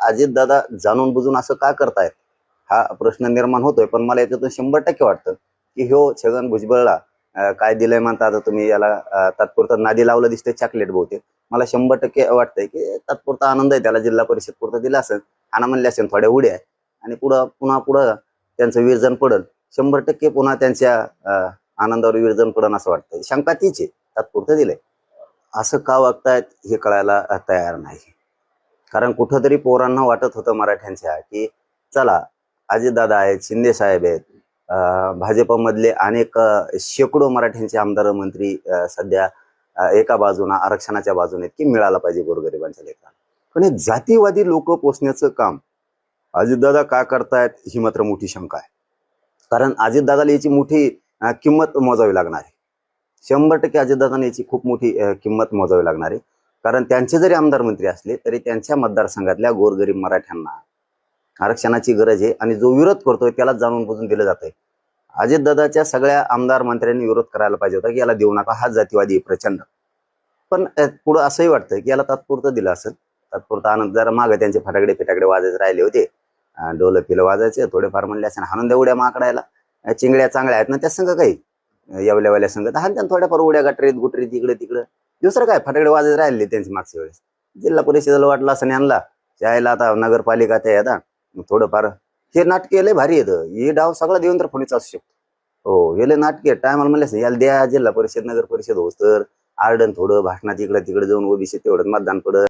अजितदादा जाणून बुजून असं का करतायत? हा प्रश्न निर्माण होतोय पण मला याच्यातून शंभर टक्के वाटतं की ह्यो छगन भुजबळला काय दिलंय म्हणता आता तुम्ही याला तात्पुरतं नादी लावलं दिसतंय चॉकलेट बहुतेक. मला शंभर टक्के वाटतंय की तात्पुरता आनंद आहे त्याला जिल्हा परिषद पुरतं दिला असेल आणा म्हणले असेल थोड्या उड्या आणि पुढं पुन्हा पुढं त्यांचं विरजन पडल. शंभर टक्के पुन्हा त्यांच्या आनंदावर विरजन पडन असं वाटतं शंका तीच आहे तात्पुरतं दिलंय. असं का वागतायत हे कळायला तयार नाही. कारण कुठंतरी पोरांना वाटत होतं मराठ्यांच्या की चला अजितदादा आहेत शिंदे साहेब आहेत भाजपमधले अनेक शेकडो मराठ्यांचे आमदार मंत्री सध्या एका बाजूने आरक्षणाच्या बाजूने की मिळाला पाहिजे गोरगरिबांच्या लेखा पण हे जातीवादी लोक पोचण्याचं काम अजितदादा का करतायत ही मात्र मोठी शंका आहे. कारण अजितदादाला याची मोठी किंमत मोजावी लागणार आहे. शंभर टक्के अजितदादाने याची खूप मोठी किंमत मोजावी लागणार आहे. कारण त्यांचे जरी आमदार मंत्री असले तरी त्यांच्या मतदारसंघातल्या गोरगरीब मराठ्यांना आरक्षणाची गरज आहे. आणि जो विरोध करतोय त्याला जाणून बुजून दिलं जात आहे अजितदादाच्या सगळ्या आमदार मंत्र्यांनी विरोध करायला पाहिजे होता की याला देऊ नका हा जातीवादी आहे प्रचंड. पण पुढं असंही वाटतं की याला तात्पुरतं दिलं असेल. तात्पुरतं आनंद जरा मागं त्यांचे फटाकडे फिटाकडे वाजायचे राहिले होते. डोलं पिलं वाजायचे थोडेफार म्हणले असेल हाणून द्या उड्या माकडायला. चिंगड्या चांगल्या आहेत ना त्या संघ काही? येवल्या वेल्या संघ. हान त्यांना थोड्याफार उड्या गटरीत गुटरीत इकडे तिकडं. दुसरं काय? फटाकडे वाजत राहिले त्यांचे मागच्या वेळेस. जिल्हा परिषदेला वाटलं असं आणला. त्याला आता नगरपालिका ते आता थोडंफार हे नाटके लय भारी येतं. हे डाव सगळा देवेंद्र फडणवीस असू शकतो. हो हे लय नाटके टायमाला म्हणले असं, याला द्या जिल्हा परिषद नगर परिषद होस तर आर्डन थोडं भाषणात इकडं तिकडे जाऊन ओबीसी तेवढं मतदान पडत.